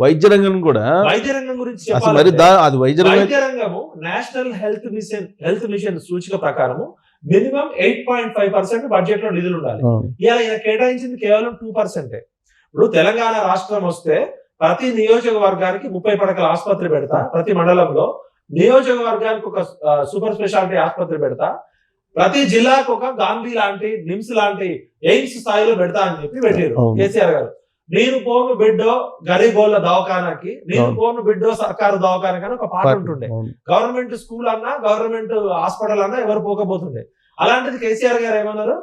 వైద్య రంగం కూడా వైద్య రంగం గురించి అసలు మరి అది వైద్య రంగం వైద్య రంగము national health mission health mission సూచిక ప్రకారము minimum eight point five percent బడ్జెట్లో నిధులు ఉండాలి. ఇలా ఈయన కేటాయించింది కేవలం టూ పర్సెంటే ఇప్పుడు తెలంగాణ రాష్ట్రం వస్తే ప్రతి నియోజకవర్గానికి ముప్పై పడకల ఆసుపత్రి పెడతా ప్రతి మండలంలో నియోజకవర్గానికి ఒక సూపర్ స్పెషాలిటీ ఆసుపత్రి పెడతా ప్రతి జిల్లాకు ఒక గాంధీ లాంటి నిమ్స్ లాంటి ఎయిమ్స్ స్థాయిలో పెడతా అని చెప్పి పెట్టారు. కేసీఆర్ గారు నేను పోను బిడ్డో గరీబోళ్ళ దవాఖానాకి నేను. పోను బిడ్డో సర్కారు దవాఖానకి అని ఒక పాట ఉంటుండే. గవర్నమెంట్ స్కూల్ అన్నా గవర్నమెంట్ హాస్పిటల్ అన్నా ఎవరు పోకపోతుండే అలాంటిది కేసీఆర్ గారు ఏమన్నారు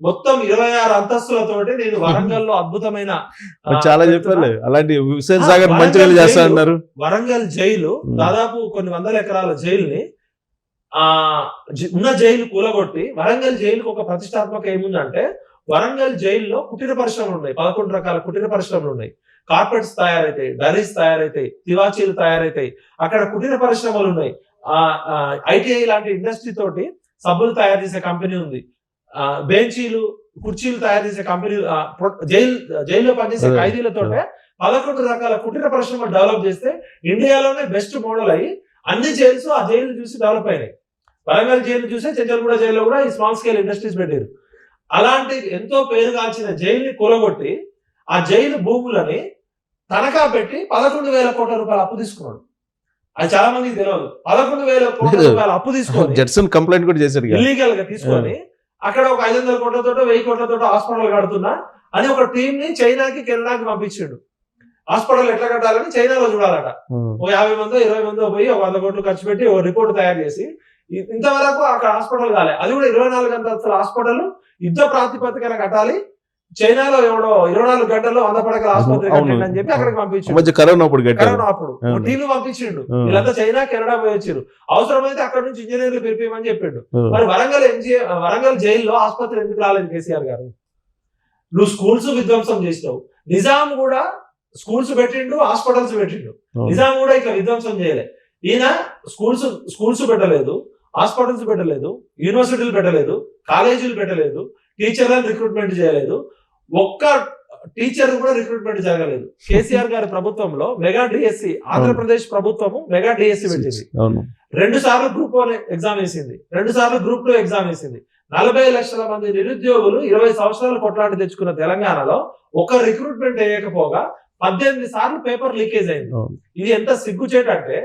మొత్తం ఇరవై ఆరు అంతస్తులతోటి నేను వరంగల్లో అద్భుతమైన చాలా. చెప్పారు అలాంటి హుస్సేన్ ఆ, సాగర్ వరంగల్ మంచిగా చేస్తా జైలు- అన్నారు వరంగల్ జైలు. దాదాపు కొన్ని వందల ఎకరాల జైలుని ఆ ఉన్న జైలు కూలగొట్టి వరంగల్ జైలుకు ఒక ప్రతిష్టాత్మక ఏముందంటే వరంగల్ జైల్లో కుటీర పరిశ్రమలు ఉన్నాయి. పదకొండు రకాల కుటీర పరిశ్రమలు ఉన్నాయి. కార్పెట్స్ తయారైతాయి డరీస్ తయారైతాయి తివాచీలు తయారైతాయి. అక్కడ కుటీర పరిశ్రమలు ఉన్నాయి. ఆ ఐటీఐ లాంటి ఇండస్ట్రీ తోటి సబ్బులు తయారు చేసే కంపెనీ ఉంది. ఆ బెంచీలు కుర్చీలు తయారు చేసే కంపెనీ జైలు జైల్లో పనిచేసే అదే. ఖైదీలతోటే పదకొండు రకాల కుటీర పరిశ్రమలు డెవలప్ చేస్తే ఇండియాలోనే బెస్ట్ మోడల్ అయ్యి అన్ని జైల్స్ ఆ జైలు చూసి డెవలప్ అయినాయి. వరంగల్ జైలు చూసే చెంచల్గూడ జైల్లో కూడా ఈ స్మాల్ స్కేల్ ఇండస్ట్రీస్ పెట్టారు అలాంటి ఎంతో పేరుగాల్చిన జైలుని కూలగొట్టి ఆ జైలు భూములని తనఖా పెట్టి పదకొండు వేల కోట్ల రూపాయలు అప్పు తీసుకున్నాడు అది చాలా మందికి తెలియదు పదకొండు వేల కోట్ల. రూపాయలు అప్పు తీసుకొని జడ్సన్ కంప్లైంట్ కూడా చేశారు. ఇల్లీగల్గా తీసుకొని అక్కడ ఒక ఐదు వందల కోట్లతో వెయ్యి కోట్లతో హాస్పిటల్ కడుతున్నా అని ఒక టీం ని చైనాకి కెనడాకి పంపించిండు హాస్పిటల్ ఎట్లా కట్టాలని చైనాలో చూడాలట. ఓ యాభై మందో ఇరవై మందో పోయి ఒక వంద కోట్లు ఖర్చు పెట్టి ఓ రిపోర్ట్ తయారు చేసి ఇంతవరకు అక్కడ హాస్పిటల్ కాలే. అది కూడా ఇరవై నాలుగు గంటల హాస్పిటల్. యుద్ధ ప్రాతిపదికన కట్టాలి. చైనాలో ఎవడో ఇరవై నాలుగు గంటల్లో వంద పడకల ఆసుపత్రి. కట్టండి అని చెప్పి అక్కడికి పంపించిండు. మధ్య కరోనా అప్పుడు కరోనా అప్పుడు. టీవీ పంపించిండు. వీళ్ళంతా చైనా కెనడా పోయి వచ్చిరు అవసరమైతే అక్కడ నుంచి ఇంజనీర్లు పిలిపిమని చెప్పిండు. మరి వరంగల్ ఎంజీ వరంగల్ జైల్లో ఆసుపత్రి ఎందుకు రాలేదు కేసీఆర్ గారు? నువ్వు స్కూల్స్ విధ్వంసం చేసినావు. నిజాం కూడా స్కూల్స్ పెట్టిండు హాస్పిటల్స్ పెట్టిండు. నిజాం కూడా ఇట్లా విధ్వంసం చేయలే. ఈయన స్కూల్స్ స్కూల్స్ పెట్టలేదు హాస్పిటల్స్ పెట్టలేదు యూనివర్సిటీలు పెట్టలేదు కాలేజీలు పెట్టలేదు టీచర్లను రిక్రూట్మెంట్ చేయలేదు. ఒక్క టీచర్ కూడా రిక్రూట్మెంట్ జరగలేదు. కేసీఆర్ గారి ప్రభుత్వంలో మెగా డిఎస్సి ఆంధ్రప్రదేశ్ ప్రభుత్వము మెగా డిఎస్సి పెట్టింది. రెండు సార్లు గ్రూప్ వన్ ఎగ్జామ్ వేసింది. రెండు సార్లు గ్రూప్ టూ ఎగ్జామ్ వేసింది. నలభై లక్షల మంది నిరుద్యోగులు ఇరవై సంవత్సరాలు కొట్లాడి తెచ్చుకున్న తెలంగాణలో ఒక రిక్రూట్మెంట్ వేయకపోగా పద్దెనిమిది సార్లు పేపర్ లీకేజ్ అయింది. ఇది ఎంత సిగ్గుచేటంటే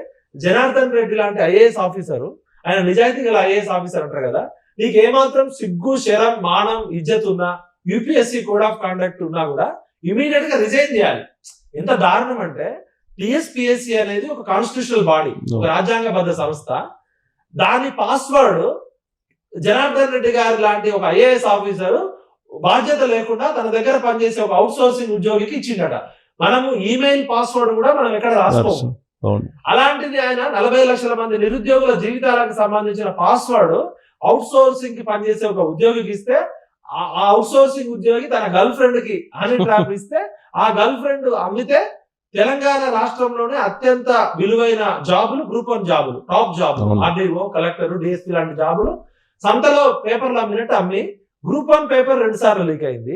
జనార్దన్ రెడ్డి లాంటి ఐఏఎస్ ఆఫీసరు ఆయన నిజాయితీ గల ఐఏఎస్ ఆఫీసర్ అంటారు కదా నీకు ఏమాత్రం సిగ్గు శరం మానం ఇజ్జత్ ఉన్నా యూపీఎస్సి కోడ్ ఆఫ్ కాండక్ట్ ఉన్నా కూడా ఇమీడియట్గా రిజైన్ చేయాలి. ఎంత దారుణం అంటే టిఎస్పిఎస్సి అనేది ఒక కాన్స్టిట్యూషనల్ బాడీ ఒక రాజ్యాంగబద్ధ సంస్థ. దాని పాస్వర్డ్ జనార్దన్ రెడ్డి గారి లాంటి ఒక ఐఏఎస్ ఆఫీసర్ బాధ్యత లేకుండా తన దగ్గర పనిచేసే ఒక అవుట్ సోర్సింగ్ ఉద్యోగికి ఇచ్చిండట. మనము ఈమెయిల్ పాస్వర్డ్ కూడా మనం ఎక్కడ రాసుకోము. అవును. అలాంటిది ఆయన నలభై లక్షల మంది నిరుద్యోగుల జీవితాలకు సంబంధించిన పాస్వర్డ్ అవుట్ సోర్సింగ్కి పనిచేసే ఒక ఉద్యోగికి ఇస్తే ఆ అవుట్ సోర్సింగ్ ఉద్యోగి తన గర్ల్ ఫ్రెండ్కి హనీ ట్రాప్ ఇస్తే ఆ గర్ల్ ఫ్రెండ్ అమ్మితే తెలంగాణ రాష్ట్రంలోనే అత్యంత విలువైన జాబులు గ్రూప్ వన్ జాబులు టాప్ జాబులు. ఆర్డీఓ కలెక్టర్ డిఎస్పీ లాంటి జాబులు. సంతలో పేపర్లు అమ్మినట్టు అమ్మి గ్రూప్ వన్ పేపర్ రెండు సార్లు లీక్ అయింది.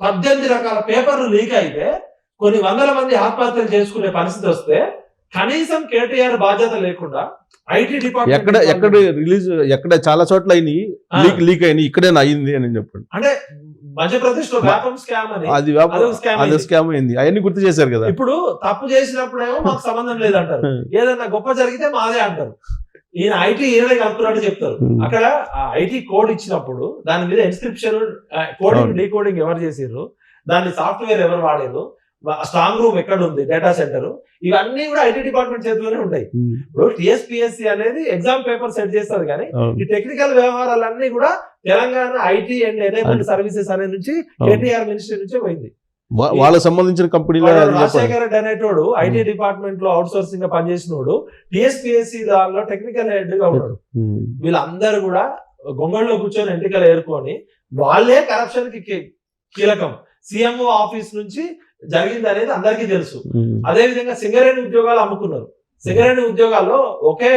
పద్దెనిమిది రకాల పేపర్లు లీక్ అయితే కొన్ని వందల మంది ఆత్మహత్యలు చేసుకునే పరిస్థితి వస్తే కనీసం కేటీఆర్ బాధ్యత లేకుండా ఐటీ డిపార్ట్మెంట్ ఎక్కడ ఎక్కడ రిలీజ్ ఎక్కడ చాలా చోట్ల అయినాయి. లీక్ లీక్ అయినాయి ఇక్కడే అయింది అని చెప్పండి అంటే మధ్యప్రదేశ్లో వ్యాపం స్కామ్ అని అది. స్కామ్ అయింది అవన్నీ గుర్తు చేశారు కదా ఇప్పుడు తప్పు చేసినప్పుడేమో మాకు సంబంధం లేదంటారు ఏదైనా గొప్ప జరిగితే మాదే అంటారు ఈయన ఐటీ ఈయనే కనుక్కున్నట్టు చెప్తారు Hmm. అక్కడ ఐటీ కోడ్ ఇచ్చినప్పుడు దాని మీద ఇన్స్క్రిప్షన్ కోడింగ్. డీకోడింగ్ ఎవరు చేసిర్రు దాని సాఫ్ట్వేర్ ఎవరు వాడారు స్ట్రాంగ్ రూమ్ ఎక్కడ ఉంది డేటా సెంటర్ ఇవన్నీ కూడా ఐటీ డిపార్ట్మెంట్ చేతిలోనే ఉంటాయి. ఉమ్. ఇప్పుడు టిఎస్పిఎస్సి అనేది ఎగ్జామ్ పేపర్ సెట్ చేస్తారు కానీ. ఈ టెక్నికల్ వ్యవహారాలన్నీ కూడా Telangana IT and enabled services అనే నుంచి కేటీఆర్ మినిస్ట్రీ నుంచే పోయింది. వాళ్ళకి సంబంధించిన చెప్పండి రాజశేఖర రెడ్డి అనేటోడు ఐటీ డిపార్ట్మెంట్లో అవుట్ సోర్సింగ్గా పనిచేసినోడు టిఎస్పిఎస్సి దానిలో టెక్నికల్ హెడ్గా ఉన్నాడు. ఉమ్. వీళ్ళందరూ కూడా గొంగళ్ళలో కూర్చొని ఎంటికలు ఏరుకొని వాళ్ళే కరప్షన్ కీ- కీలకం. సీఎంఓ ఆఫీస్ నుంచి జరిగింది అనేది అందరికీ తెలుసు. అదే విధంగా సింగరేణి ఉద్యోగాలు అమ్ముకున్నారు. సింగరేణి ఉద్యోగాల్లో ఒకే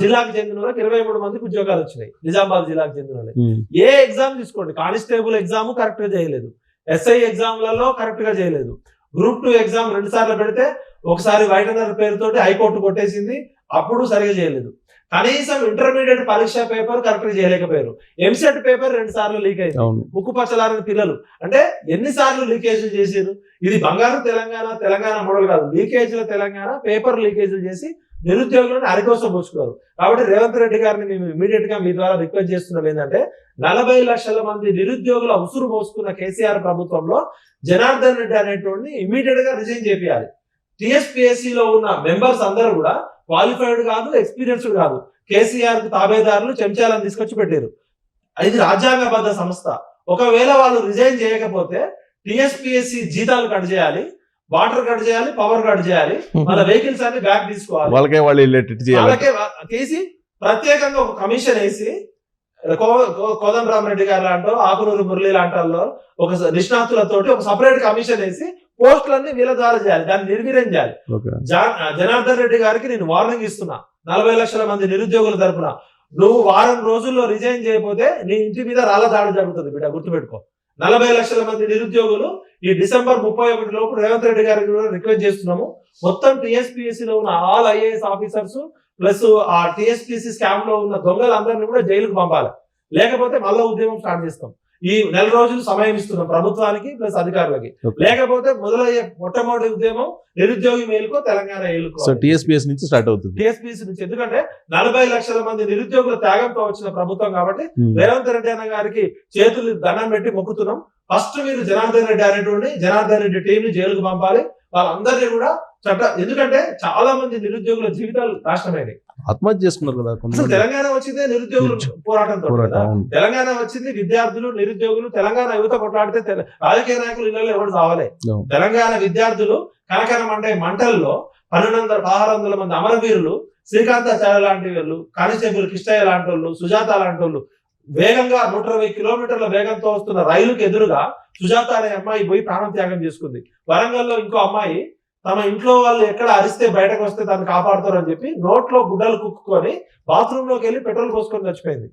జిల్లాకు చెందిన వాళ్ళకి ఇరవై మూడు మందికి ఉద్యోగాలు వచ్చినాయి. నిజామాబాద్ జిల్లాకు చెందిన వాళ్ళకి. ఏ ఎగ్జామ్ తీసుకోండి. కానిస్టేబుల్ ఎగ్జామ్ కరెక్ట్గా చేయలేదు. ఎస్ఐ ఎగ్జామ్లలో కరెక్ట్గా చేయలేదు. గ్రూప్ టూ ఎగ్జామ్ రెండు సార్లు పెడితే ఒకసారి వైటనర్ పేరుతోటి హైకోర్టు కొట్టేసింది. అప్పుడు సరిగా చేయలేదు. కనీసం ఇంటర్మీడియట్ పరీక్ష పేపర్ కరెక్ట్ చేయలేకపోయారు. ఎంసెట్ పేపర్ రెండు సార్లు లీక్ అయింది. ఉక్కు పచ్చలారని పిల్లలు. అంటే ఎన్నిసార్లు లీకేజీలు చేసారు ఇది బంగారు తెలంగాణ తెలంగాణ మోడల్ కాదు. లీకేజీల తెలంగాణ పేపర్ లీకేజీలు చేసి నిరుద్యోగులను అరికోసం పోసుకున్నారు. కాబట్టి రేవంత్ రెడ్డి గారిని మేము ఇమీడియట్గా మీ ద్వారా రిక్వెస్ట్ చేస్తున్నాం ఏంటంటే నలభై లక్షల మంది నిరుద్యోగుల ఉసురు పోసుకున్న కేసీఆర్ ప్రభుత్వంలో జనార్దన్ రెడ్డి అనేటువంటి ఇమీడియట్గా రిజైన్ చేపియాలి. TSPSC లో ఉన్న మెంబర్స్ అందరూ కూడా క్వాలిఫైడ్ కాదు ఎక్స్పీరియన్స్డ్ కాదు. కేసీఆర్కు తాబేదారులు చెంచాలను తీసుకొచ్చి పెట్టారు. ఇది రాజ్యాంగబద్ధ సంస్థ. ఒకవేళ వాళ్ళు రిజైన్ చేయకపోతే టిఎస్పిఎస్సి జీతాలు కట్ చేయాలి వాటర్ కట్ చేయాలి పవర్ కట్ చేయాలి వాళ్ళ వెహికల్స్ అన్ని బ్యాక్ తీసుకోవాలి. వాళ్ళకే వాళ్ళు వాళ్ళకే తీసి ప్రత్యేకంగా ఒక కమిషన్ వేసి కోదండరామరెడ్డి గారు లాంటో ఆకునూరు మురళి లాంటి ఒక నిష్ణాతులతోటి ఒక సపరేట్ కమిషన్ వేసి పోస్టులన్నీ వీళ్ళ ద్వారా చేయాలి. దాన్ని నిర్వీర్యం చేయాలి. జనార్దన్ రెడ్డి గారికి నేను వార్నింగ్ ఇస్తున్నా. నలభై లక్షల మంది నిరుద్యోగుల తరపున. నువ్వు వారం రోజుల్లో రిజైన్ చేయకపోతే నీ ఇంటి మీద రాళ్ళ దాడి జరుగుతుంది బిడ్డ గుర్తుపెట్టుకో. నలభై లక్షల మంది నిరుద్యోగులు ఈ డిసెంబర్ ముప్పై ఒకటి లోపు రేవంత్ రెడ్డి గారికి కూడా రిక్వెస్ట్ చేస్తున్నాము. మొత్తం టీఎస్పీఎస్సీ లో ఉన్న ఆల్ ఐఏఎస్ ఆఫీసర్స్ ప్లస్ ఆ టీఎస్పీఎస్సీ స్కామ్లో ఉన్న దొంగలందరినీ కూడా జైలుకు పంపాలి. లేకపోతే మళ్ళా ఉద్యమం స్టార్ట్ చేస్తాం. ఈ నెల రోజులు సమయం ఇస్తున్నాం ప్రభుత్వానికి ప్లస్ అధికారులకి. లేకపోతే మొదలయ్యే మొట్టమొదటి ఉద్యమం నిరుద్యోగి మేలుకో తెలంగాణ సో ఏలుకో టిఎస్పిఎస్ నుంచి స్టార్ట్ అవుతుంది. టీఎస్పీసీ నుంచి ఎందుకంటే నలభై లక్షల మంది నిరుద్యోగుల త్యాగంతో వచ్చిన ప్రభుత్వం కాబట్టి ఉమ్. రేవంత్ రెడ్డి అన్న గారికి చేతులు దండం పెట్టి మొక్కుతున్నాం. ఫస్ట్ మీరు జనార్దన్ రెడ్డి అనేటువంటి జనార్దన్ రెడ్డి టీం ని జైలుకు పంపాలి. వాళ్ళందరినీ కూడా చట్ట ఎందుకంటే చాలా మంది నిరుద్యోగుల జీవితాలు నాశనమైనవి ఆత్మహత్య చేసుకున్నారు కదా కొంతమంది తెలంగాణ వచ్చిందే నిరుద్యోగుల పోరాటం. తెలంగాణ వచ్చింది విద్యార్థులు నిరుద్యోగులు తెలంగాణ యువత కొట్లాడితే రాజకీయ నాయకులు ఇళ్ళలో ఎవరు అవును. తెలంగాణ విద్యార్థులు కనకనం అంటే మంటల్లో పన్నెండు వందల పదహారు వందల మంది అమరవీరులు శ్రీకాంతాచార్య లాంటి వాళ్ళు కానిస్టేబుల్ కృష్ణయ్య లాంటి వాళ్ళు సుజాత లాంటి వాళ్ళు వేగంగా నూట ఇరవై కిలోమీటర్ల వేగంతో వస్తున్న రైలుకి ఎదురుగా సుజాత అనే అమ్మాయి పోయి ప్రాణం త్యాగం చేసుకుంది వరంగల్లో ఇంకో అమ్మాయి తమ ఇంట్లో వాళ్ళు ఎక్కడ అరిస్తే బయటకు వస్తే దాన్ని కాపాడుతారు అని చెప్పి నోట్లో గుడ్డలు కుక్కుకొని బాత్రూమ్లోకి వెళ్ళి పెట్రోల్ పోసుకొని చచ్చిపోయింది.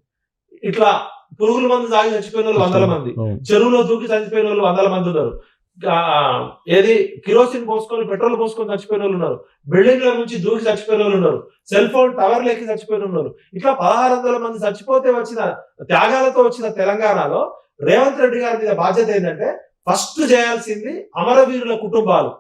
ఇట్లా పురుగుల మందు తాగి చచ్చిపోయిన వాళ్ళు వందల మంది. చెరువులో దూకి చచ్చిపోయిన వాళ్ళు వందల మంది ఉన్నారు. ఏది? కిరోసిన్ పోసుకొని పెట్రోల్ పోసుకొని చచ్చిపోయిన వాళ్ళు ఉన్నారు. బిల్డింగ్ల నుంచి దూకి చచ్చిపోయిన వాళ్ళు ఉన్నారు. సెల్ ఫోన్ టవర్ లెక్కి చచ్చిపోయిన ఉన్నారు. ఇట్లా పదహారు వందల మంది చచ్చిపోతే వచ్చిన త్యాగాలతో వచ్చిన తెలంగాణలో రేవంత్ రెడ్డి గారి మీద బాధ్యత ఏంటంటే ఫస్ట్ చేయాల్సింది అమరవీరుల కుటుంబాలు.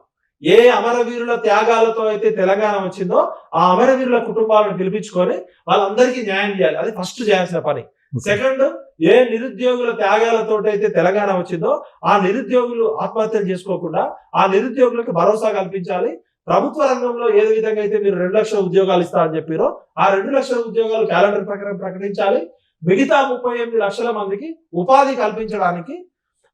ఏ అమరవీరుల త్యాగాలతో అయితే తెలంగాణ వచ్చిందో ఆ అమరవీరుల కుటుంబాలను పిలిపించుకొని వాళ్ళందరికీ న్యాయం చేయాలి. అది ఫస్ట్ చేయాల్సిన పని. సెకండ్ ఏ నిరుద్యోగుల త్యాగాలతో అయితే తెలంగాణ వచ్చిందో ఆ నిరుద్యోగులు ఆత్మహత్యలు చేసుకోకుండా ఆ నిరుద్యోగులకు భరోసా కల్పించాలి. ప్రభుత్వ రంగంలో ఏ విధంగా అయితే మీరు రెండు లక్షల ఉద్యోగాలు ఇస్తారని చెప్పారో ఆ రెండు లక్షల ఉద్యోగాలు క్యాలెండర్ ప్రకారం ప్రకటించాలి. మిగతా ముప్పై ఎనిమిది లక్షల మందికి ఉపాధి కల్పించడానికి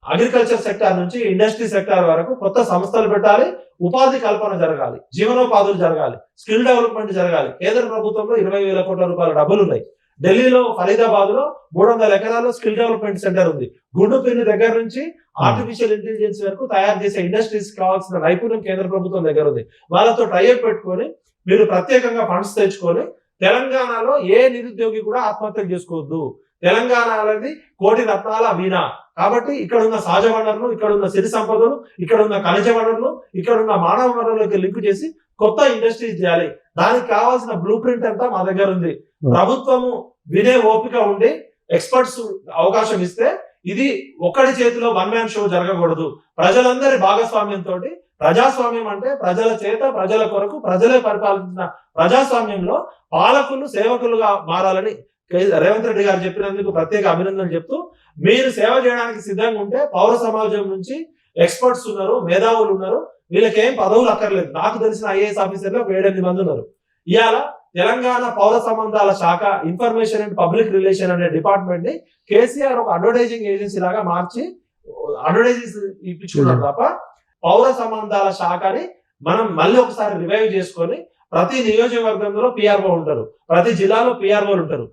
అగ్రికల్చర్ సెక్టార్ నుంచి ఇండస్ట్రీ సెక్టార్ వరకు కొత్త సంస్థలు పెట్టాలి. ఉపాధి కల్పన జరగాలి జీవనోపాధులు జరగాలి స్కిల్ డెవలప్మెంట్ జరగాలి. కేంద్ర ప్రభుత్వంలో ఇరవై వేల కోట్ల రూపాయల డబ్బులు ఉన్నాయి ఢిల్లీలో ఫరీదాబాద్లో మూడు వందల ఎకరాల్లో స్కిల్ డెవలప్మెంట్ సెంటర్ ఉంది. గుండు పిన్ని దగ్గర నుంచి ఆర్టిఫిషియల్ ఇంటెలిజెన్స్ వరకు తయారు చేసే ఇండస్ట్రీస్ కావాల్సిన నైపుణ్యం కేంద్ర ప్రభుత్వం దగ్గర ఉంది. వాళ్ళతో టైఅప్ పెట్టుకొని మీరు ప్రత్యేకంగా ఫండ్స్ తెచ్చుకొని తెలంగాణలో ఏ నిరుద్యోగి కూడా ఆత్మహత్యలు చేసుకోవద్దు. తెలంగాణ అనేది కోటి రత్నాల వీణ కాబట్టి ఇక్కడ ఉన్న సహజ వనరులు ఇక్కడ ఉన్న సిరి సంపదలు ఇక్కడ ఉన్న ఖనిజ వనరులు ఇక్కడ ఉన్న మానవ వనరులకి లింక్ చేసి కొత్త ఇండస్ట్రీస్ చేయాలి. దానికి కావాల్సిన బ్లూ ప్రింట్ అంతా మా దగ్గర ఉంది. ప్రభుత్వము వినే ఓపిక ఉండి ఎక్స్పర్ట్స్ అవకాశం ఇస్తే ఇది ఒక్కడి చేతిలో వన్ మ్యాన్ షో జరగకూడదు. ప్రజలందరి భాగస్వామ్యంతో ప్రజాస్వామ్యం అంటే ప్రజల చేత ప్రజల కొరకు ప్రజలే పరిపాలించిన ప్రజాస్వామ్యంలో పాలకులు సేవకులుగా మారాలని రేవంత్ రెడ్డి గారు చెప్పినందుకు ప్రత్యేక అభినందనలు చెప్తూ మీరు సేవ చేయడానికి సిద్ధంగా ఉంటే పౌర సమాజం నుంచి ఎక్స్పర్ట్స్ ఉన్నారు మేధావులు ఉన్నారు వీళ్ళకేం పదవులు అక్కర్లేదు. నాకు తెలిసిన ఐఏఎస్ ఆఫీసర్లు ఒక ఏడెనిమిది మంది ఉన్నారు. ఇవాళ తెలంగాణ పౌర సంబంధాల శాఖ ఇన్ఫర్మేషన్ అండ్ పబ్లిక్ రిలేషన్ అనే డిపార్ట్మెంట్ని కేసీఆర్ ఒక అడ్వర్టైజింగ్ ఏజెన్సీ లాగా మార్చి అడ్వర్టైజింగ్ ఇప్పించుకున్నారు తప్ప పౌర సంబంధాల శాఖని మనం మళ్ళీ ఒకసారి రివైవ్ చేసుకొని ప్రతి నియోజకవర్గంలో పిఆర్ఓ ఉంటారు. ప్రతి జిల్లాలో పిఆర్ఓలు ఉంటారు.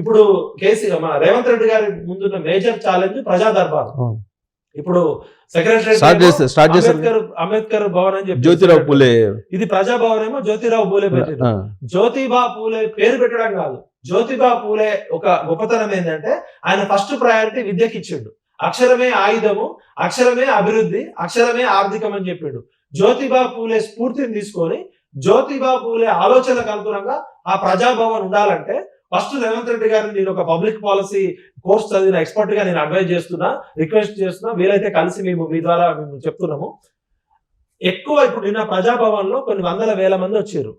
ఇప్పుడు కేసీ మన రేవంత్ రెడ్డి గారి ముందున్న మేజర్ ఛాలెంజ్ ప్రజా దర్బార్. ఇప్పుడు సెక్రటరీ అంబేద్కర్ అంబేద్కర్ భవన్ అని చెప్పి జ్యోతిరావు పూలే. ఇది ప్రజా భవన్ ఏమో జ్యోతిరావు పూలే పెట్టారు. జ్యోతిబా పూలే పేరు పెట్టడం కాదు. జ్యోతిబా పూలే ఒక గొప్పతనం ఏంటంటే ఆయన ఫస్ట్ ప్రయారిటీ విద్యకి ఇచ్చిండు. అక్షరమే ఆయుధము అక్షరమే అభివృద్ధి అక్షరమే ఆర్థికం అని చెప్పాడు. జ్యోతిబా పూలే స్ఫూర్తిని తీసుకొని జ్యోతిబా పూలే ఆలోచనకు అనుగుణంగా ఆ ప్రజాభవన్ ఉండాలంటే ఫస్ట్ రేవంత్ రెడ్డి గారిని నేను ఒక పబ్లిక్ పాలసీ కోర్స్ చదివిన ఎక్స్పర్ట్గా నేను అడ్వైజ్ చేస్తున్నా రిక్వెస్ట్ చేస్తున్నా వీలైతే కలిసి మేము మీ ద్వారా మేము చెప్తున్నాము ఎక్కువ ఇప్పుడు నిన్న ప్రజాభవన్లో కొన్ని వందల వేల మంది వచ్చారు.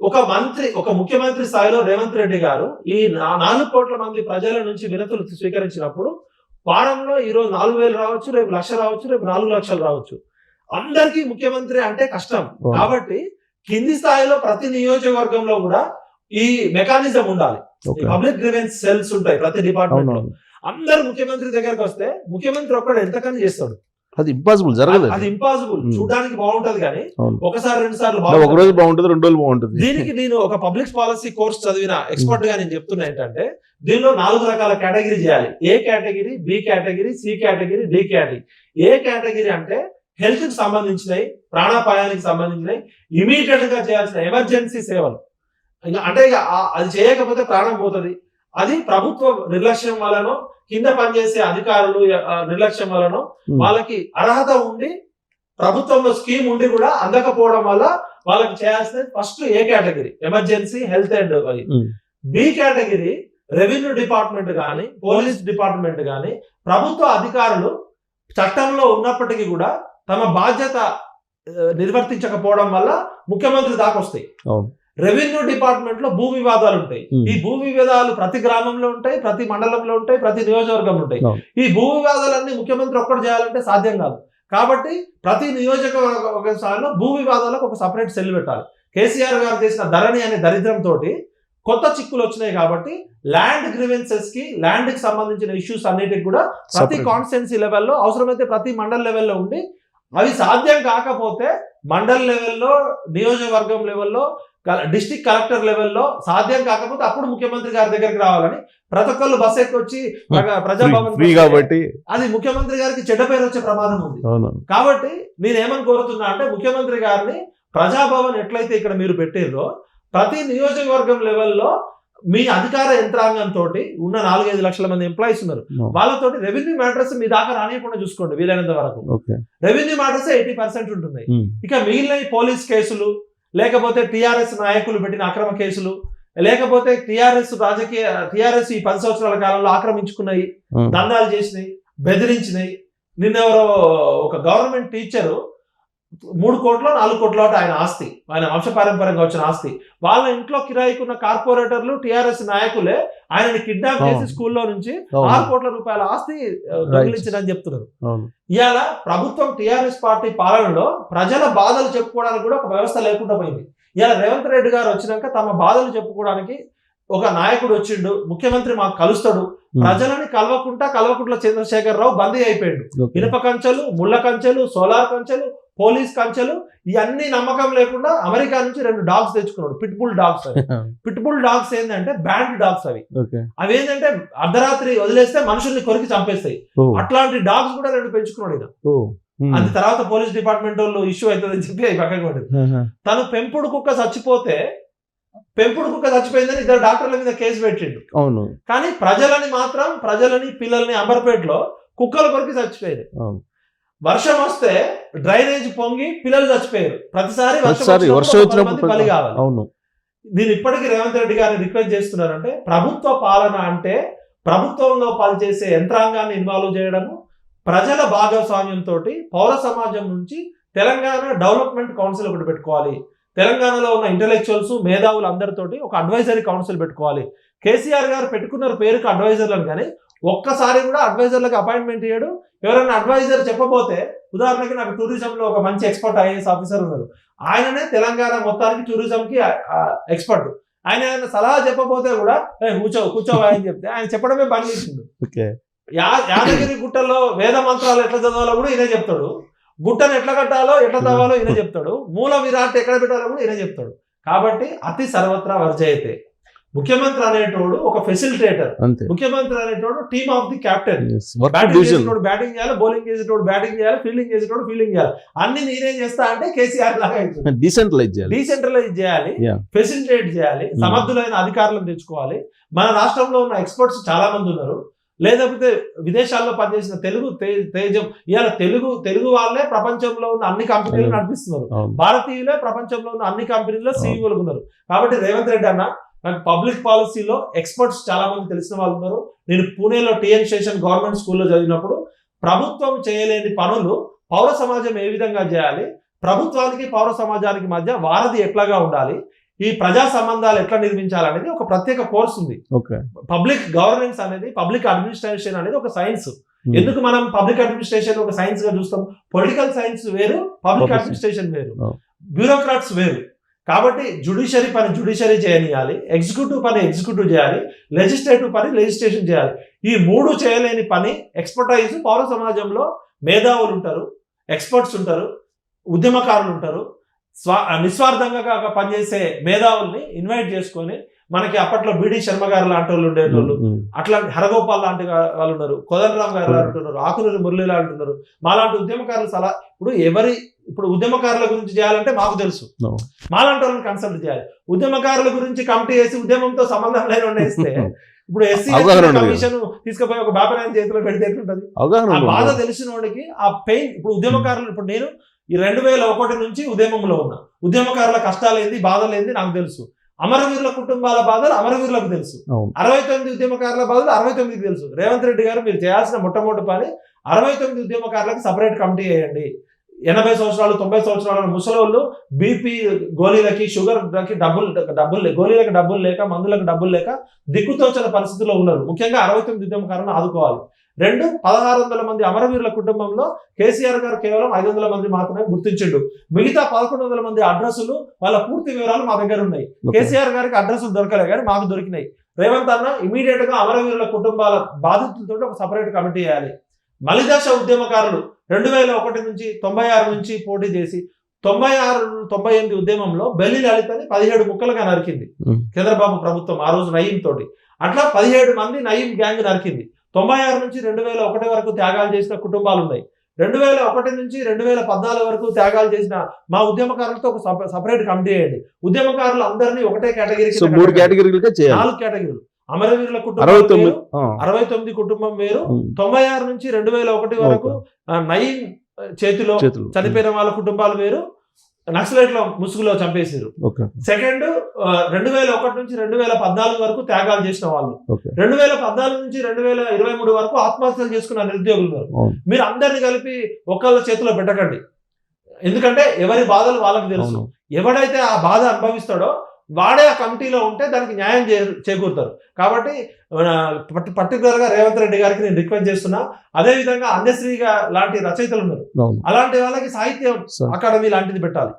ఒక మంత్రి ఒక ముఖ్యమంత్రి స్థాయిలో రేవంత్ రెడ్డి గారు ఈ నాలుగు కోట్ల మంది ప్రజల నుంచి వినతులు స్వీకరించినప్పుడు వారంలో ఈ రోజు నాలుగు వేలు రావచ్చు రేపు లక్ష రావచ్చు రేపు నాలుగు లక్షలు రావచ్చు అందరికీ ముఖ్యమంత్రి అంటే కష్టం. కాబట్టి కింది స్థాయిలో ప్రతి నియోజకవర్గంలో కూడా ఈ మెకానిజం ఉండాలి. పబ్లిక్ గ్రీవెన్స్ సెల్స్ ఉంటాయి ప్రతి డిపార్ట్మెంట్లో. అందరు ముఖ్యమంత్రి దగ్గరకు వస్తే ముఖ్యమంత్రి ఒక్కడు ఎంతకని చేస్తాడు? అది ఇంపాసిబుల్ జరగదు అది ఇంపాసిబుల్ Hmm. చూడడానికి బాగుంటది కానీ. ఒకసారి రెండు సార్లు ఒక రోజు బాగుంటుంది రెండు రోజులు బాగుంటుంది. దీనికి నేను ఒక పబ్లిక్ పాలసీ కోర్స్ చదివిన ఎక్స్పర్ట్గా నేను చెప్తున్నా ఏంటంటే దీనిలో నాలుగు రకాల కేటగిరీ చేయాలి. A category B category C category D category. A category అంటే హెల్త్కి సంబంధించినవి ప్రాణాపాయానికి సంబంధించినవి ఇమీడియట్గా చేయాల్సిన ఎమర్జెన్సీ సేవలు. ఇంకా అంటే ఇక అది చేయకపోతే ప్రాణం పోతుంది అది ప్రభుత్వ నిర్లక్ష్యం వలనో కింద పనిచేసే అధికారులు నిర్లక్ష్యం వలనో ఉమ్. వాళ్ళకి అర్హత ఉండి ప్రభుత్వంలో స్కీమ్ ఉండి కూడా అందకపోవడం వల్ల వాళ్ళకి చేయాల్సిన first A category emergency health and um. B category revenue department కానీ పోలీస్ డిపార్ట్మెంట్ కానీ ప్రభుత్వ అధికారులు చట్టంలో ఉన్నప్పటికీ కూడా తమ బాధ్యత నిర్వర్తించకపోవడం వల్ల ముఖ్యమంత్రి దాకా వస్తాయి అవును. రెవెన్యూ డిపార్ట్మెంట్లో భూ వివాదాలు ఉంటాయి ఉమ్. ఈ భూ వివాదాలు ప్రతి గ్రామంలో ఉంటాయి ప్రతి మండలంలో ఉంటాయి ప్రతి నియోజకవర్గంలో ఉంటాయి. ఈ భూ వివాదాలన్నీ ముఖ్యమంత్రి ఒక్కడు చేయాలంటే సాధ్యం కాదు కాబట్టి ప్రతి నియోజకవర్గ స్థాయిలో భూ వివాదాలకు ఒక సపరేట్ సెల్ పెట్టాలి కేసీఆర్ గారు చేసిన ధరణి అనే దరిద్రం తోటి కొత్త చిక్కులు వచ్చినాయి కాబట్టి ల్యాండ్ గ్రీవెన్సెస్కి ల్యాండ్కి సంబంధించిన ఇష్యూస్ అన్నిటికి కూడా ప్రతి. కాన్స్టిట్యున్సీ లెవెల్లో అవసరమైతే ప్రతి మండల్ లెవెల్లో ఉండి అవి సాధ్యం కాకపోతే మండల్ లెవెల్లో నియోజకవర్గం లెవెల్లో డిస్టిక్ కలెక్టర్ లెవెల్లో సాధ్యం కాకపోతే అప్పుడు ముఖ్యమంత్రి గారి దగ్గరికి రావాలని ప్రతి ఒక్కళ్ళు బస్ ఎక్కి వచ్చి ప్రజా- ప్రజాభవన్ కాబట్టి. అది ముఖ్యమంత్రి గారికి చెడ్డ పేరు వచ్చే ప్రమాదం ఉంది. కాబట్టి నేను ఏమని కోరుతున్నా అంటే ముఖ్యమంత్రి గారిని ప్రజాభవన్ ఎట్లయితే ఇక్కడ మీరు పెట్టిర్రో ప్రతి నియోజకవర్గం లెవెల్లో మీ అధికార యంత్రాంగంతో ఉన్న నాలుగైదు లక్షల మంది ఎంప్లాయీస్ ఉన్నారు. అవును. వాళ్ళతోటి రెవెన్యూ మ్యాటర్స్ మీ దాకా రానియకుండా చూసుకోండి వీలైనంత వరకు. రెవెన్యూ మ్యాటర్స్ ఎయిటీ పర్సెంట్ ఉంటున్నాయి ఉమ్. ఇక మిగిలిన పోలీస్ కేసులు లేకపోతే టిఆర్ఎస్ నాయకులు పెట్టిన అక్రమ కేసులు లేకపోతే టిఆర్ఎస్ రాజకీయ టిఆర్ఎస్ ఈ పది సంవత్సరాల కాలంలో ఆక్రమించుకున్నాయి. దందాలు చేసినాయి బెదిరించినాయి నిన్నెవరో ఒక గవర్నమెంట్ టీచరు మూడు కోట్ల నాలుగు కోట్ల ఆయన ఆస్తి ఆయన వంశపారంపర్యంగా వచ్చిన ఆస్తి వాళ్ళ ఇంట్లో కిరాయికున్న కార్పొరేటర్లు టిఆర్ఎస్ నాయకులే ఆయనని కిడ్నాప్ చేసి. స్కూల్లో నుంచి. ఆరు కోట్ల రూపాయల ఆస్తి ఆ, దొంగిలించిందని చెప్తున్నారు ఇవాళ ప్రభుత్వం టిఆర్ఎస్ పార్టీ పాలనలో ప్రజల బాధలు చెప్పుకోవడానికి కూడా ఒక వ్యవస్థ లేకుండా పోయింది ఇవాళ రేవంత్ రెడ్డి గారు వచ్చినాక తమ బాధలు చెప్పుకోవడానికి ఒక నాయకుడు వచ్చిండు ముఖ్యమంత్రి మాకు కలుస్తాడు. ప్రజలని కలవకుండా కల్వకుంట్ల చంద్రశేఖర్ రావు బందీ అయిపోయాడు. ఇనుప కంచెలు ముళ్ళ కంచెలు సోలార్ కంచెలు పోలీస్ కంచెలు ఇవన్నీ నమ్మకం లేకుండా అమెరికా నుంచి రెండు డాగ్స్ తెచ్చుకున్నాడు. పిట్బుల్ డాగ్స్ అవి. పిట్బుల్ డాగ్స్ ఏంటంటే బ్యాండ్ డాగ్స్ అవి. అవి ఏంటంటే అర్ధరాత్రి వదిలేస్తే మనుషుల్ని కొరికి చంపేస్తాయి. అట్లాంటి డాగ్స్ కూడా రెండు పెంచుకున్నాడు ఈయన. అది తర్వాత పోలీస్ డిపార్ట్మెంట్ వాళ్ళు ఇష్యూ అవుతుందని చెప్పి అవి పక్కకు పడింది. తను పెంపుడు కుక్క చచ్చిపోతే పెంపుడు కుక్క చచ్చిపోయిందని ఇద్దరు డాక్టర్ల మీద కేసు పెట్టిండు. అవును. కానీ ప్రజలని మాత్రం ప్రజలని పిల్లల్ని అంబర్పేటలో కుక్కల కొరికి చచ్చిపోయారు. అవును. వర్షం వస్తే డ్రైనేజ్ పొంగి పిల్లలు చచ్చిపోయారు. ప్రతిసారి వర్షం వచ్చినప్పుడు మంది బలి కావాలి. అవును. నేను ఇప్పటికీ రేవంత్ రెడ్డి గారిని రిక్వెస్ట్ చేస్తున్నానంటే ప్రభుత్వ పాలన అంటే ప్రభుత్వంలో పనిచేసే యంత్రాంగాన్ని ఇన్వాల్వ్ చేయడము ప్రజల భాగస్వామ్యంతో పౌర సమాజం నుంచి తెలంగాణ డెవలప్మెంట్ కౌన్సిల్ ఒకటి పెట్టుకోవాలి. తెలంగాణలో ఉన్న ఇంటలెక్చువల్స్ మేధావులు అందరితోటి ఒక అడ్వైజరీ కౌన్సిల్ పెట్టుకోవాలి. కేసీఆర్ గారు పెట్టుకున్నారు పేరుకి అడ్వైజర్లను కానీ ఒక్కసారి కూడా అడ్వైజర్లకు అపాయింట్మెంట్ ఇయ్యడు. ఎవరైనా అడ్వైజర్ చెప్పబోతే ఉదాహరణకి నాకు టూరిజంలో ఒక మంచి ఎక్స్పర్ట్ ఐఏఎస్ ఆఫీసర్ ఉన్నారు ఆయననే తెలంగాణ మొత్తానికి టూరిజంకి ఎక్స్పర్ట్. ఆయన ఏదైనా సలహా చెప్పబోతే కూడా "ఏ, కూర్చో కూర్చోవా అని చెప్తే ఆయన చెప్పడమే బంద్ చేసిండు. యా యాదగిరి గుట్టలో వేద మంత్రాలు ఎట్లా చదవాలో కూడా ఈయన చెప్తాడు. గుట్టను ఎట్లా కట్టాలో ఎట్లా తవ్వాలో ఈయన చెప్తాడు. మూల విరాట్ ఎక్కడ పెట్టాలో కూడా ఈయన చెప్తాడు. కాబట్టి అతి సర్వత్రా వర్జయితే. ముఖ్యమంత్రి అనేటోడు ఒక ఫెసిలిటేటర్ ముఖ్యమంత్రి అనేటోడు team of the captain batting చేసేటోడు batting చేయాలి బౌలింగ్ చేసేటోడు బ్యాటింగ్ చేయాలి ఫీల్డింగ్ చేసేటోడు ఫీల్డింగ్ చేయాలి. అన్ని నేనే చేస్తా అంటే కేసీఆర్ లాగా డీసెంట్రలైజ్ చేయాలి. డీసెంట్రలైజ్ చేయాలి. ఫెసిలిటేట్ చేయాలి సమర్థులైన అధికారులను తెచ్చుకోవాలి. మన రాష్ట్రంలో ఉన్న ఎక్స్పర్ట్స్ చాలా మంది ఉన్నారు. లేకపోతే విదేశాల్లో పనిచేసిన తెలుగు తేజం ఇవాళ తెలుగు తెలుగు వాళ్ళే ప్రపంచంలో ఉన్న అన్ని కంపెనీలు అవును. నడిపిస్తున్నారు. భారతీయులే ప్రపంచంలో ఉన్న అన్ని కంపెనీల్లో. సీఈఓలు ఉన్నారు. కాబట్టి రేవంత్ రెడ్డి అన్న నాకు పబ్లిక్ పాలసీలో ఎక్స్పర్ట్స్ చాలా మంది తెలిసిన వాళ్ళు ఉన్నారు. నేను పూణేలో టిఎన్ స్టేషన్ గవర్నమెంట్ స్కూల్లో చదివినప్పుడు ప్రభుత్వం చేయలేని పనులు పౌర సమాజం ఏ విధంగా చేయాలి? ప్రభుత్వానికి పౌర సమాజానికి మధ్య వారధి ఎట్లాగా ఉండాలి? ఈ ప్రజా సంబంధాలు ఎట్లా నిర్మించాలనేది ఒక ప్రత్యేక కోర్స్ ఉంది. పబ్లిక్ గవర్నెన్స్ అనేది పబ్లిక్ అడ్మినిస్ట్రేషన్ అనేది ఒక సైన్స్ Hmm. ఎందుకు మనం పబ్లిక్ అడ్మినిస్ట్రేషన్ ఒక సైన్స్గా చూస్తాం? పొలిటికల్ సైన్స్ వేరు పబ్లిక్ అడ్మినిస్ట్రేషన్ వేరు. Oh. బ్యూరోక్రాట్స్ వేరు. కాబట్టి జుడిషియరీ పని జుడిషియరీ చేయనియాలి ఎగ్జిక్యూటివ్ పని ఎగ్జిక్యూటివ్ చేయాలి లెజిస్లేటివ్ పని లెజిస్లేషన్ చేయాలి. ఈ మూడు చేయలేని పని ఎక్స్పర్టైజ్ పౌర సమాజంలో మేధావులు ఉంటారు ఎక్స్పర్ట్స్ ఉంటారు ఉద్యమకారులు ఉంటారు స్వా నిస్వార్థంగా కాక పనిచేసే మేధావుల్ని ఇన్వైట్ చేసుకొని మనకి అప్పట్లో బిడి శర్మ గారు లాంటి వాళ్ళు ఉండేటోళ్ళు ఉమ్, అట్లా హరగోపాల్ లాంటి వాళ్ళు ఉన్నారు కోదండరామ్ గారు లాంటి ఉన్నారు ఆకునూరి మురళి లాంటి ఉన్నారు. మాలాంటి ఉద్యమకారులు సలహా ఇప్పుడు ఎవరి ఇప్పుడు ఉద్యమకారుల గురించి చేయాలంటే మాకు తెలుసు. మాలాంటి వాళ్ళని కన్సల్ట్ చేయాలి. ఉద్యమకారుల గురించి కమిటీ వేసి ఉద్యమంతో సంబంధం లేని వాడిని వేస్తే ఇప్పుడు ఎస్సీ. కమిషన్ తీసుకుపోయి ఒక బాబరాయన చేతిలో పెడితే ఎట్లుంటది? అవగాహన ఆ. బాధ తెలిసిన వాడికి ఆ పెయిన్ ఇప్పుడు ఉద్యమకారులు ఇప్పుడు నేను ఈ రెండు వేల ఒకటి నుంచి ఉద్యమంలో ఉన్నా. ఉద్యమకారుల కష్టాలు ఏంది బాధలు ఏంది నాకు తెలుసు. అమరవీరుల కుటుంబాల బాధలు అమరవీరులకు తెలుసు. అరవై తొమ్మిది ఉద్యమకారుల బాధలు అరవై తొమ్మిదికి తెలుసు. రేవంత్ రెడ్డి గారు మీరు చేయాల్సిన మొట్టమొదటి పని అరవై తొమ్మిది ఉద్యమకారులకు సపరేట్ కమిటీ వేయండి. ఎనభై సంవత్సరాలు తొంభై సంవత్సరాల ముసలోళ్ళు బీపీ గోళీలకి షుగర్కి డబ్బులు డబ్బులు గోళీలకు డబ్బులు లేక మందులకు డబ్బులు లేక దిక్కుతోచన పరిస్థితిలో ఉన్నారు. ముఖ్యంగా అరవై తొమ్మిది ఉద్యమకారులను ఆదుకోవాలి. రెండు పదహారు వందల మంది అమరవీరుల కుటుంబంలో కేసీఆర్ గారు కేవలం ఐదు వందల మంది మాత్రమే గుర్తించిండు. మిగతా పదకొండు వందల మంది అడ్రస్సులు వాళ్ళ పూర్తి వివరాలు మా దగ్గర ఉన్నాయి. కేసీఆర్ గారికి అడ్రస్లు దొరకలే కానీ మాకు దొరికినాయి. రేవంత్ అన్న ఇమీడియట్గా అమరవీరుల కుటుంబాల బాధితులతో ఒక సపరేట్ కమిటీ వేయాలి. మలిదశ ఉద్యమకారులు రెండు వేల ఒకటి నుంచి తొంభై ఆరు నుంచి పోటీ చేసి తొంభై ఆరు తొంభై ఎనిమిది ఉద్యమంలో బెల్లి లలితని పదిహేడు ముక్కలుగా నరికింది. చంద్రబాబు ప్రభుత్వం ఆ రోజు నయీం తోటి అట్లా పదిహేడు మంది నయీం గ్యాంగ్ నరికింది. తొంభై ఆరు నుంచి రెండు వేల ఒకటి వరకు త్యాగాలు చేసిన కుటుంబాలు ఉన్నాయి. రెండు వేల ఒకటి నుంచి రెండు వేల పద్నాలుగు వరకు త్యాగాలు చేసిన మా ఉద్యమకారులతో ఒక సప- సపరేట్ కమిటీ వేయండి. ఉద్యమకారులు అందరినీ ఒకటే కేటగిరీ మూడు కేటగిరీలుగా చేయాలి. నాలుగు కేటగిరీలు. అమరవీరుల అరవై కుటుంబం అరవై తొమ్మిది కుటుంబం వేరు. తొంభై ఆరు నుంచి రెండు వేల ఒకటి వరకు చేతిలో చేతులు. చనిపోయిన వాళ్ళ కుటుంబాలు వేరు. నక్సలైట్ల ముసుగులో చంపేసారు సెకండ్ రెండు వేల ఒకటి నుంచి రెండు వేల పద్నాలుగు వరకు త్యాగాలు చేసిన వాళ్ళు. రెండు వేల పద్నాలుగు నుంచి రెండు వేల ఇరవై మూడు వరకు ఆత్మహత్యలు చేసుకున్న నిరుద్యోగులు ఉన్నారు. మీరు అందరిని కలిపి ఒకళ్ళ చేతిలో పెట్టకండి. ఎందుకంటే ఎవరి బాధలు వాళ్ళకి తెలుసు. ఎవడైతే ఆ బాధ అనుభవిస్తాడో వాడే ఆ కమిటీలో ఉంటే దానికి న్యాయం చే చేకూరుతారు. కాబట్టి పర్టికులర్గా రేవంత్ రెడ్డి గారికి నేను రిక్వెస్ట్ చేస్తున్నా అదే విధంగా అందశ్రీ లాంటి రచయితలు ఉన్నారు. అలాంటి వాళ్ళకి సాహిత్యం అకాడమీ లాంటిది పెట్టాలి.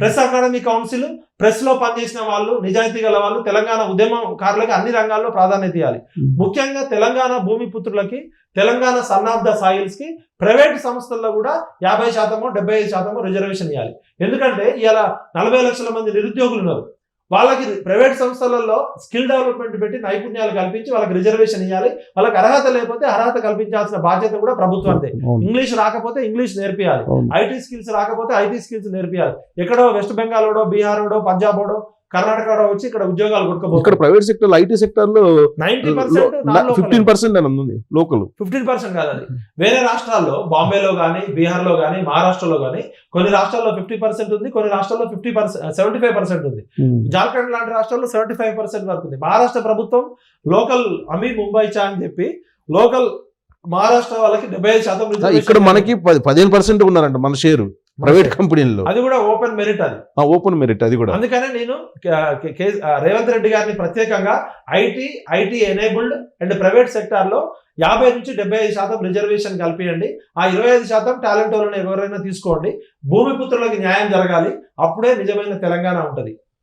ప్రెస్ అకాడమీ కౌన్సిల్ ప్రెస్లో పనిచేసిన వాళ్ళు నిజాయితీ గల వాళ్ళు తెలంగాణ ఉద్యమకారులకి అన్ని రంగాల్లో ప్రాధాన్యత ఇవ్వాలి ముఖ్యంగా తెలంగాణ భూమి పుత్రులకి తెలంగాణ సన్ ఆఫ్ ద సాయిల్స్కి ప్రైవేట్ సంస్థల్లో కూడా యాభై శాతమో డెబ్బై ఐదు శాతమో రిజర్వేషన్ ఇవ్వాలి ఎందుకంటే ఇలా నలభై లక్షల మంది నిరుద్యోగులు ఉన్నారు. వాళ్ళకి ప్రైవేట్ సంస్థలలో స్కిల్ డెవలప్మెంట్ పెట్టి నైపుణ్యాలు కల్పించి వాళ్ళకి రిజర్వేషన్ ఇవ్వాలి వాళ్ళకి అర్హత లేకపోతే అర్హత కల్పించాల్సిన బాధ్యత కూడా ప్రభుత్వందే అవును. ఇంగ్లీష్ రాకపోతే ఇంగ్లీష్ నేర్పియాలి. ఐటీ స్కిల్స్ రాకపోతే ఐటీ స్కిల్స్ నేర్పియాలి. ఎక్కడో వెస్ట్ బెంగాల్డో బీహారోడో పంజాబోడో కర్ణాటకడో వచ్చి ఇక్కడ ఉద్యోగాలు ఇక్కడ కొట్టుకోబోతుంది ప్రైవేట్ సెక్టర్ ఐటీ సెక్టర్లో ఫిఫ్టీన్ పర్సెంట్ అని ఉంది లోకల్. ఫిఫ్టీన్ పర్సెంట్ కాదండి వేరే రాష్ట్రాల్లో బాంబేలో కానీ బీహార్లో కానీ మహారాష్ట్రలో కానీ కొన్ని రాష్ట్రాల్లో ఫిఫ్టీ పర్సెంట్ ఉంది కొన్ని రాష్ట్రాల్లో fifty percent seventy five percent ఉంది. జార్ఖండ్ లాంటి రాష్ట్రాల్లో సెవెంటీ ఫైవ్ పర్సెంట్ వరకు ఉంది. మహారాష్ట్ర ప్రభుత్వం లోకల్ అమీ ముంబై చా అని చెప్పి లోకల్ మహారాష్ట్ర వాళ్ళకి డెబ్బై ఐదు శాతం ఇక్కడ మనకి పది- పదిహేను పర్సెంట్ ఉన్నారంట మన షేరు. ప్రైవేట్ కంపెనీల్లో. అది కూడా ఓపెన్ మెరిట్ అది. ఓపెన్ మెరిట్ అది కూడా. అందుకనే నేను రేవంత్ రెడ్డి గారిని ప్రత్యేకంగా IT IT enabled and private సెక్టార్లో యాభై నుంచి డెబ్బై ఐదు శాతం రిజర్వేషన్ కల్పియండి. ఆ ఇరవై ఐదు శాతం టాలెంట్ వాళ్ళని ఎవరైనా తీసుకోండి. భూమి పుత్రులకి న్యాయం జరగాలి. అప్పుడే నిజమైన తెలంగాణ ఉంటది.